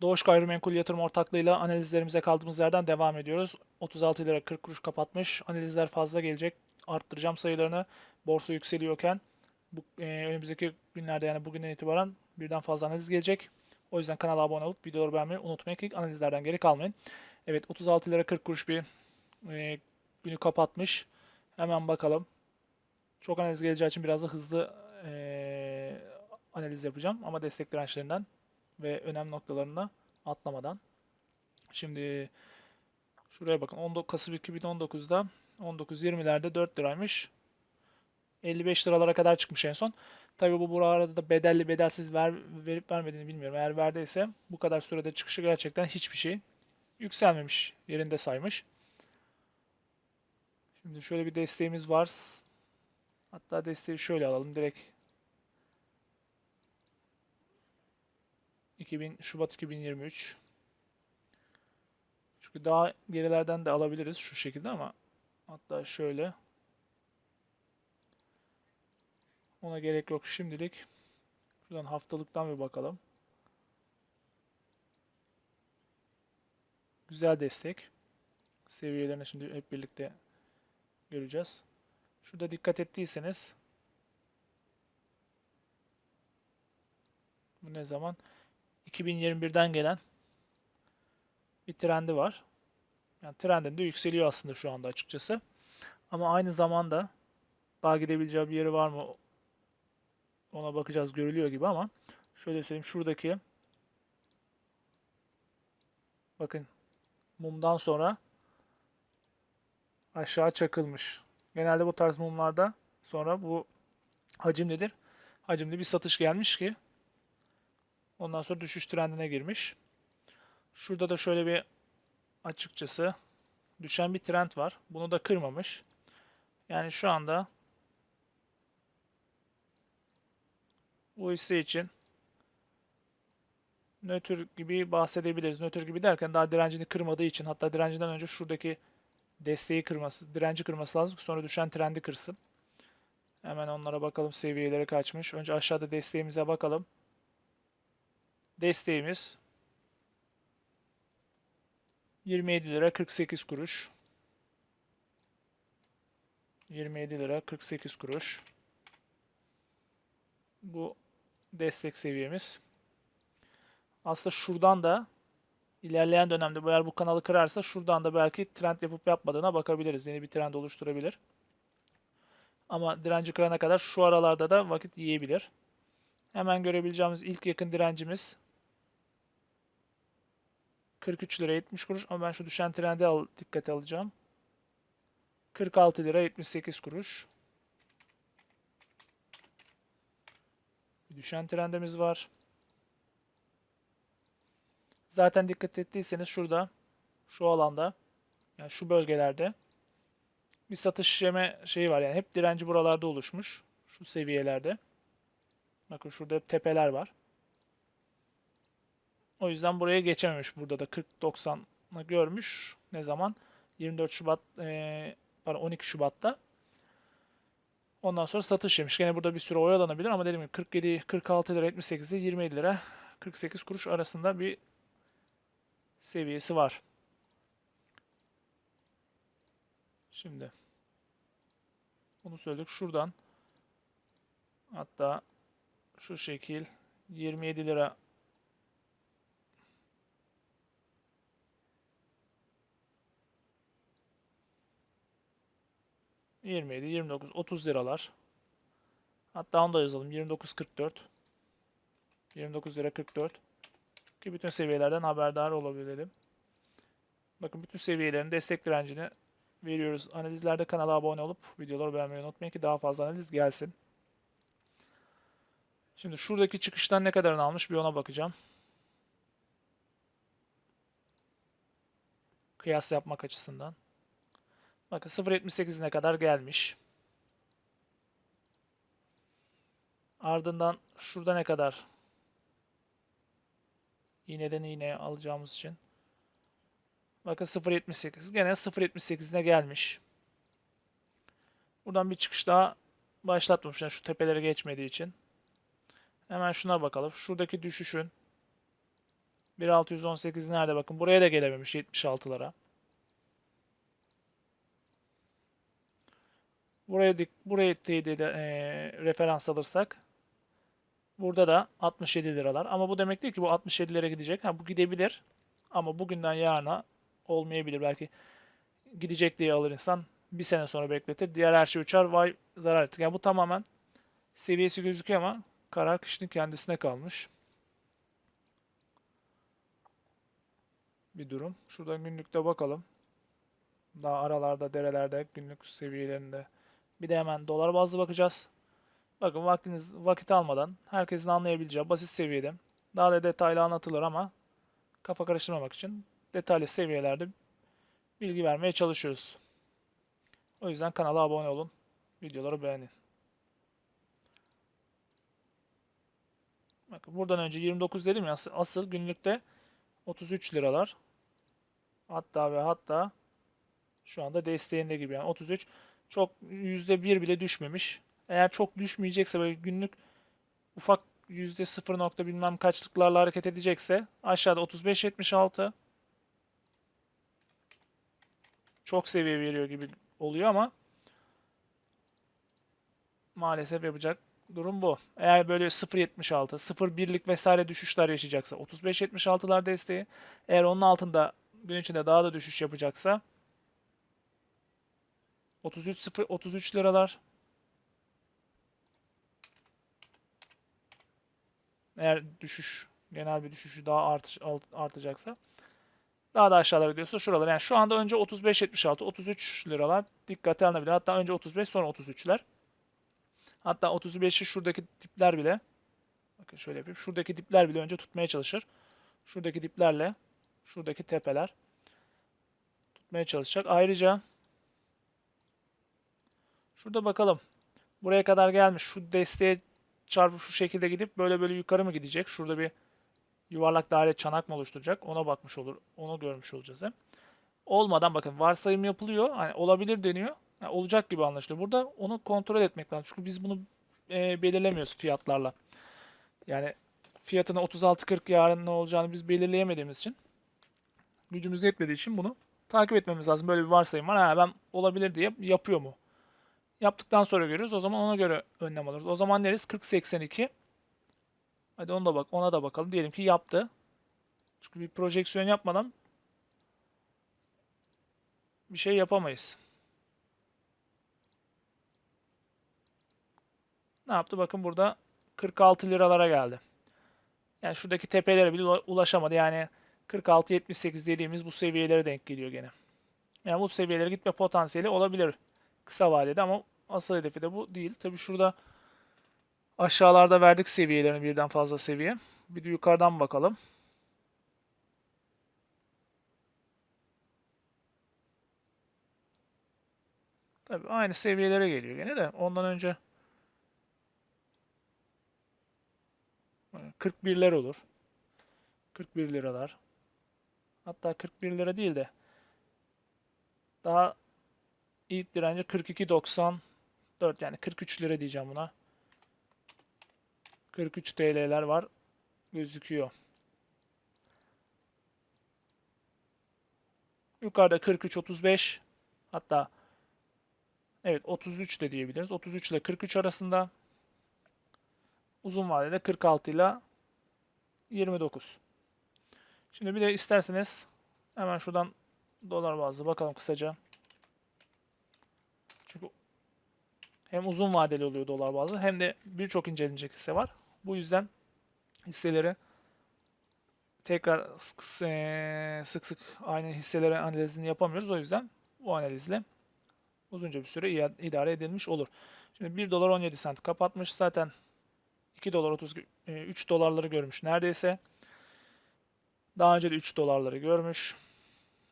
Doğuş Gayrimenkul Yatırım Ortaklığı'yla analizlerimize kaldığımız yerden devam ediyoruz. 36 lira 40 kuruş kapatmış. Analizler fazla gelecek. Arttıracağım sayılarını. Borsa yükseliyorken bu e, önümüzdeki günlerde yani bugünden itibaren birden fazla analiz gelecek. O yüzden kanala abone olup videoları beğenmeyi unutmayın ki analizlerden geri kalmayın. Evet 36 lira 40 kuruş bir e, günü kapatmış. Hemen bakalım. Çok analiz geleceği için biraz da hızlı e, analiz yapacağım ama destek dirençlerinden ve önemli noktalarına atlamadan. Şimdi şuraya bakın. 19 Kasım 2019'da 19.20'lerde 4 liraymış. 55 liralara kadar çıkmış en son. Tabii bu bu arada da bedelli bedelsiz ver, verip vermediğini bilmiyorum. Eğer verdiyse bu kadar sürede çıkışı gerçekten hiçbir şey yükselmemiş. Yerinde saymış. Şimdi şöyle bir desteğimiz var. Hatta desteği şöyle alalım. Direkt 2000 Şubat 2023. Çünkü daha gerilerden de alabiliriz şu şekilde ama hatta şöyle ona gerek yok şimdilik. Şuradan haftalıktan bir bakalım. Güzel destek. Seviyelerini şimdi hep birlikte göreceğiz. Şurada dikkat ettiyseniz bu ne zaman? 2021'den gelen bir trendi var. Yani trendinde yükseliyor aslında şu anda açıkçası. Ama aynı zamanda daha gidebileceği bir yeri var mı ona bakacağız görülüyor gibi ama şöyle söyleyeyim şuradaki bakın mumdan sonra aşağı çakılmış. Genelde bu tarz mumlarda sonra bu hacim nedir? Hacimli bir satış gelmiş ki ondan sonra düşüş trendine girmiş. Şurada da şöyle bir açıkçası düşen bir trend var. Bunu da kırmamış. Yani şu anda bu hisse için nötr gibi bahsedebiliriz. Nötr gibi derken daha direncini kırmadığı için hatta direncinden önce şuradaki desteği kırması, direnci kırması lazım. Sonra düşen trendi kırsın. Hemen onlara bakalım seviyelere kaçmış. Önce aşağıda desteğimize bakalım. Desteğimiz 27 lira 48 kuruş. 27 lira 48 kuruş. Bu destek seviyemiz. Aslında şuradan da ilerleyen dönemde eğer bu kanalı kırarsa şuradan da belki trend yapıp yapmadığına bakabiliriz. Yeni bir trend oluşturabilir. Ama direnci kırana kadar şu aralarda da vakit yiyebilir. Hemen görebileceğimiz ilk yakın direncimiz 43 lira 70 kuruş ama ben şu düşen trendi al, dikkate alacağım. 46 lira 78 kuruş. Bir düşen trendimiz var. Zaten dikkat ettiyseniz şurada şu alanda yani şu bölgelerde bir satış yeme şeyi var. Yani hep direnci buralarda oluşmuş. Şu seviyelerde. Bakın şurada tepeler var. O yüzden buraya geçememiş. Burada da 40-90'ı görmüş. Ne zaman? 24 Şubat e, pardon 12 Şubat'ta. Ondan sonra satış yemiş. Gene burada bir süre oyalanabilir ama dediğim gibi 47 46 lira 78 lira 27 lira 48 kuruş arasında bir seviyesi var. Şimdi bunu söyledik. Şuradan hatta şu şekil 27 lira 27, 29, 30 liralar. Hatta onu da yazalım. 29.44. 29 lira 44. Ki bütün seviyelerden haberdar olabilelim. Bakın bütün seviyelerin destek direncini veriyoruz. Analizlerde kanala abone olup videoları beğenmeyi unutmayın ki daha fazla analiz gelsin. Şimdi şuradaki çıkıştan ne kadarını almış bir ona bakacağım. Kıyas yapmak açısından. Bakın 0.78'ine kadar gelmiş. Ardından şurada ne kadar iğneden iğneye alacağımız için. Bakın 0.78. Gene 0.78'ine gelmiş. Buradan bir çıkış daha başlatmamış. Yani şu tepelere geçmediği için. Hemen şuna bakalım. Şuradaki düşüşün 1618 nerede bakın. Buraya da gelememiş 76'lara. Buraya dik buraya teyit eee, referans alırsak burada da 67 liralar. Ama bu demek değil ki bu 67'lere gidecek. Ha bu gidebilir. Ama bugünden yarına olmayabilir. Belki gidecek diye alır insan. Bir sene sonra bekletir. Diğer her şey uçar. Vay zarar ettik. Yani bu tamamen seviyesi gözüküyor ama karar kişinin kendisine kalmış. Bir durum. Şuradan günlükte bakalım. Daha aralarda, derelerde, günlük seviyelerinde. Bir de hemen dolar bazlı bakacağız. Bakın vaktiniz vakit almadan herkesin anlayabileceği basit seviyede. Daha da detaylı anlatılır ama kafa karıştırmamak için detaylı seviyelerde bilgi vermeye çalışıyoruz. O yüzden kanala abone olun. Videoları beğenin. Bakın buradan önce 29 dedim ya asıl, günlükte 33 liralar. Hatta ve hatta şu anda desteğinde gibi yani 33 çok %1 bile düşmemiş. Eğer çok düşmeyecekse böyle günlük ufak yüzde sıfır nokta bilmem kaçlıklarla hareket edecekse aşağıda 35.76 çok seviye veriyor gibi oluyor ama maalesef yapacak durum bu. Eğer böyle 0.76, 0.1'lik vesaire düşüşler yaşayacaksa 35.76'lar desteği. Eğer onun altında gün içinde daha da düşüş yapacaksa 33 0 33 liralar. Eğer düşüş genel bir düşüşü daha artış, artacaksa daha da aşağılara gidiyorsa şuralar. Yani şu anda önce 35.76, 33 liralar dikkate alınabilir. Hatta önce 35 sonra 33'ler. Hatta 35'i şuradaki dipler bile bakın şöyle yapayım. Şuradaki dipler bile önce tutmaya çalışır. Şuradaki diplerle şuradaki tepeler tutmaya çalışacak. Ayrıca şurada bakalım. Buraya kadar gelmiş. Şu desteğe çarpıp şu şekilde gidip böyle böyle yukarı mı gidecek? Şurada bir yuvarlak daire çanak mı oluşturacak? Ona bakmış olur. Onu görmüş olacağız hem. Olmadan bakın varsayım yapılıyor. Hani olabilir deniyor. Yani olacak gibi anlaşılıyor. Burada onu kontrol etmek lazım. Çünkü biz bunu e, belirlemiyoruz fiyatlarla. Yani fiyatını 36-40 yarın ne olacağını biz belirleyemediğimiz için gücümüz yetmediği için bunu takip etmemiz lazım. Böyle bir varsayım var. Ha, ben olabilir diye yapıyor mu? Yaptıktan sonra görüyoruz. O zaman ona göre önlem alırız. O zaman neriz? 40-82. Hadi ona da bak, ona da bakalım. Diyelim ki yaptı. Çünkü bir projeksiyon yapmadan bir şey yapamayız. Ne yaptı? Bakın burada 46 liralara geldi. Yani şuradaki tepelere bile ula- ulaşamadı. Yani 46-78 dediğimiz bu seviyelere denk geliyor gene. Yani bu seviyelere gitme potansiyeli olabilir kısa vadede ama asıl hedefi de bu değil. Tabii şurada aşağılarda verdik seviyelerin birden fazla seviye. Bir de yukarıdan bakalım. Tabii aynı seviyelere geliyor gene de ondan önce 41'ler olur. 41 liralar. Hatta 41 lira değil de daha ilk direnci 42.94 yani 43 lira diyeceğim buna. 43 TL'ler var gözüküyor. Yukarıda 43.35 hatta evet 33 de diyebiliriz. 33 ile 43 arasında uzun vadede 46 ile 29. Şimdi bir de isterseniz hemen şuradan dolar bazlı bakalım kısaca. Çünkü hem uzun vadeli oluyor dolar bazlı hem de birçok incelenecek hisse var. Bu yüzden hisseleri tekrar sık eee, sık, sık aynı hisseleri analizini yapamıyoruz. O yüzden bu analizle uzunca bir süre idare edilmiş olur. Şimdi 1 dolar 17 sent kapatmış. Zaten 2 dolar 30 e, 3 dolarları görmüş neredeyse. Daha önce de 3 dolarları görmüş.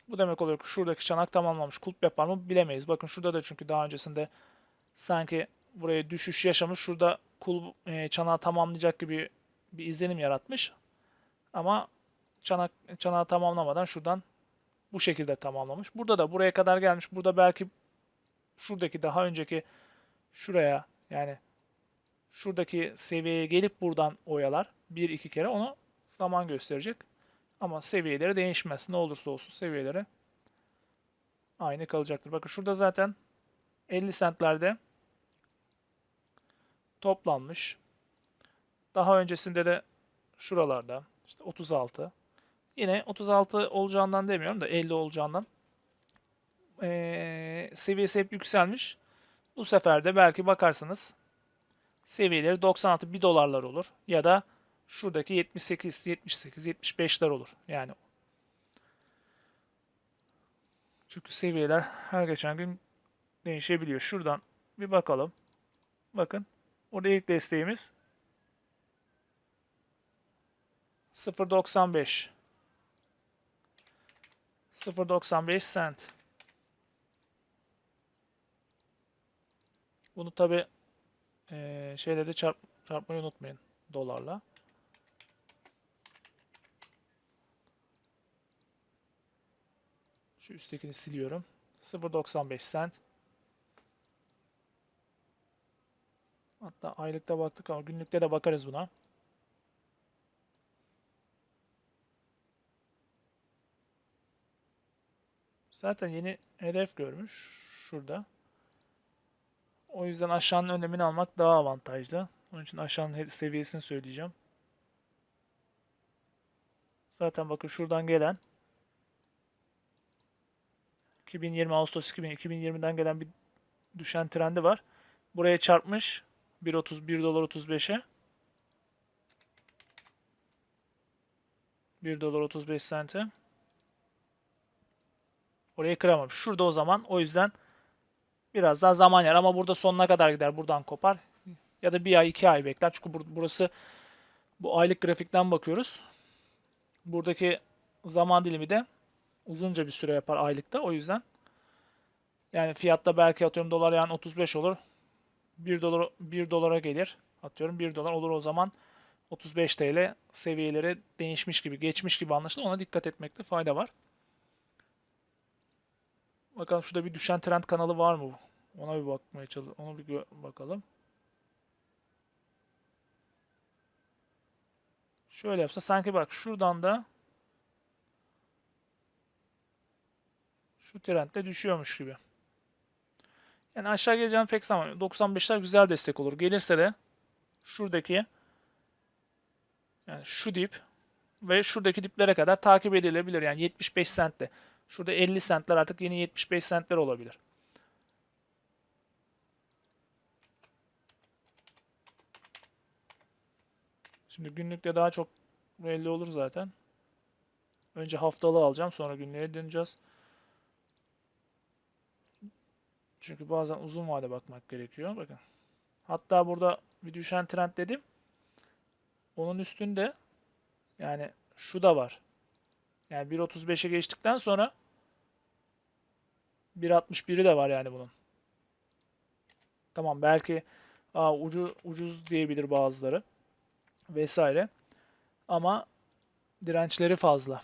Bu demek oluyor ki şuradaki çanak tamamlamış. Kulp yapar mı bilemeyiz. Bakın şurada da çünkü daha öncesinde sanki buraya düşüş yaşamış. Şurada kulp e, çanağı tamamlayacak gibi bir izlenim yaratmış. Ama çanak çanağı tamamlamadan şuradan bu şekilde tamamlamış. Burada da buraya kadar gelmiş. Burada belki şuradaki daha önceki şuraya yani şuradaki seviyeye gelip buradan oyalar. Bir iki kere onu zaman gösterecek. Ama seviyeleri değişmez. Ne olursa olsun seviyeleri aynı kalacaktır. Bakın şurada zaten 50 centlerde toplanmış. Daha öncesinde de şuralarda işte 36. Yine 36 olacağından demiyorum da 50 olacağından. Ee, seviyesi hep yükselmiş. Bu sefer de belki bakarsanız seviyeleri 96 1 dolarlar olur. Ya da şuradaki 78, 78, 75'ler olur. Yani çünkü seviyeler her geçen gün değişebiliyor. Şuradan bir bakalım. Bakın. Burada ilk desteğimiz 0.95 0.95 cent. Bunu tabi e, şeyle de çarp, çarpmayı unutmayın dolarla. Şu üsttekini siliyorum. 0.95 cent. Hatta aylıkta baktık ama günlükte de bakarız buna. Zaten yeni hedef görmüş şurada. O yüzden aşağının önemini almak daha avantajlı. Onun için aşağının seviyesini söyleyeceğim. Zaten bakın şuradan gelen 2020 Ağustos 2020'den gelen bir düşen trendi var. Buraya çarpmış 1.30 1 dolar 35'e 1 dolar 35 sente. Orayı kıramamış. Şurada o zaman o yüzden biraz daha zaman yer ama burada sonuna kadar gider. Buradan kopar. Ya da bir ay iki ay bekler. Çünkü burası bu aylık grafikten bakıyoruz. Buradaki zaman dilimi de uzunca bir süre yapar aylıkta. O yüzden yani fiyatta belki atıyorum dolar yani 35 olur. 1 dolar 1 dolara gelir. Atıyorum 1 dolar olur o zaman 35 TL seviyeleri değişmiş gibi, geçmiş gibi anlaşılır. Ona dikkat etmekte fayda var. Bakalım şurada bir düşen trend kanalı var mı? Ona bir bakmaya çalışalım. Onu bir bakalım. Şöyle yapsa sanki bak şuradan da şu trendde düşüyormuş gibi. Yani aşağı geleceğini pek sanmıyorum. 95'ler güzel destek olur. Gelirse de şuradaki yani şu dip ve şuradaki diplere kadar takip edilebilir. Yani 75 centte. Şurada 50 centler artık yeni 75 centler olabilir. Şimdi günlükte daha çok belli olur zaten. Önce haftalığı alacağım sonra günlüğe döneceğiz. Çünkü bazen uzun vade bakmak gerekiyor. Bakın. Hatta burada bir düşen trend dedim. Onun üstünde yani şu da var. Yani 1.35'e geçtikten sonra 1.61'i de var yani bunun. Tamam belki aa, ucu, ucuz diyebilir bazıları vesaire. Ama dirençleri fazla.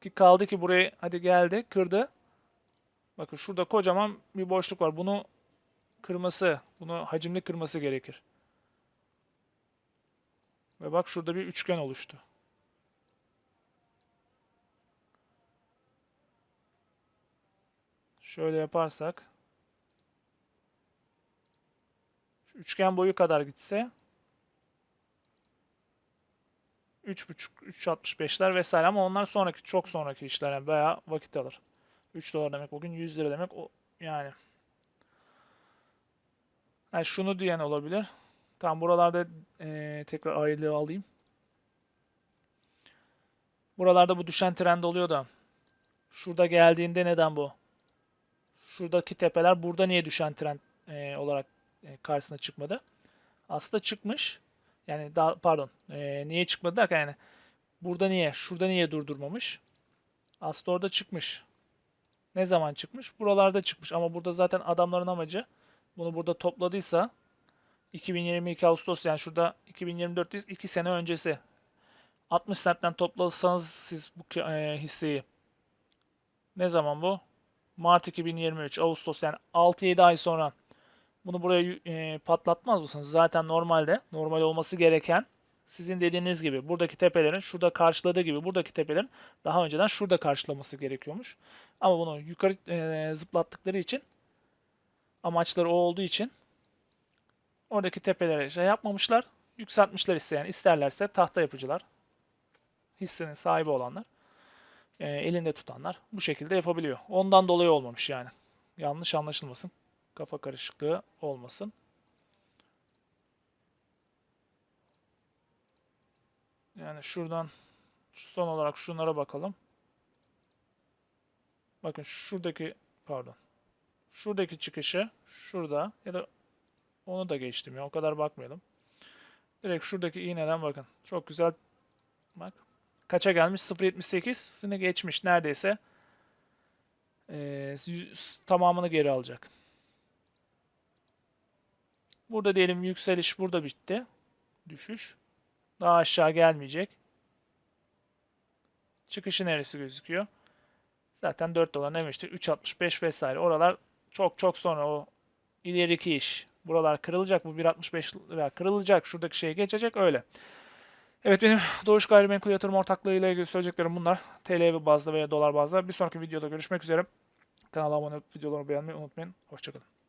Ki kaldı ki buraya hadi geldi kırdı. Bakın şurada kocaman bir boşluk var. Bunu kırması, bunu hacimli kırması gerekir. Ve bak şurada bir üçgen oluştu. Şöyle yaparsak şu üçgen boyu kadar gitse 3.5 3.65'ler vesaire ama onlar sonraki çok sonraki işler yani bayağı vakit alır. 3 dolar demek bugün 100 lira demek o yani. Yani şunu diyen olabilir. Tam buralarda e, tekrar aylığı alayım. Buralarda bu düşen trend oluyor da. Şurada geldiğinde neden bu? Şuradaki tepeler burada niye düşen trend e, olarak e, karşısına çıkmadı? Aslında çıkmış. Yani daha pardon. E, niye çıkmadı derken yani burada niye? Şurada niye durdurmamış? Aslında orada çıkmış. Ne zaman çıkmış? Buralarda çıkmış. Ama burada zaten adamların amacı bunu burada topladıysa 2022 Ağustos yani şurada 2024'teyiz 2 sene öncesi. 60 centten toplasanız siz bu e, hisseyi ne zaman bu? Mart 2023, Ağustos yani 6-7 ay sonra bunu buraya e, patlatmaz mısınız? Zaten normalde normal olması gereken Sizin dediğiniz gibi buradaki tepelerin şurada karşıladığı gibi buradaki tepelerin daha önceden şurada karşılaması gerekiyormuş. Ama bunu yukarı e, zıplattıkları için amaçları o olduğu için oradaki tepelere şey yapmamışlar. Yükseltmişler isteyen. isterlerse tahta yapıcılar, hissenin sahibi olanlar, e, elinde tutanlar bu şekilde yapabiliyor. Ondan dolayı olmamış yani. Yanlış anlaşılmasın. Kafa karışıklığı olmasın. Yani şuradan son olarak şunlara bakalım. Bakın şuradaki pardon. Şuradaki çıkışı şurada ya da onu da geçtim ya o kadar bakmayalım. Direkt şuradaki iğneden bakın. Çok güzel. Bak. Kaça gelmiş? 0.78'sini geçmiş neredeyse. Ee, tamamını geri alacak. Burada diyelim yükseliş burada bitti. Düşüş. Daha aşağı gelmeyecek. Çıkışı neresi gözüküyor? Zaten 4 dolar demiştik. 3.65 vesaire. Oralar çok çok sonra o ileriki iş. Buralar kırılacak. Bu 1.65 lira kırılacak. Şuradaki şey geçecek. Öyle. Evet benim Doğuş Gayrimenkul Yatırım Ortaklığı ile ilgili söyleyeceklerim bunlar. TL bazda veya dolar bazda. Bir sonraki videoda görüşmek üzere. Kanala abone olup videolarımı beğenmeyi unutmayın. Hoşçakalın.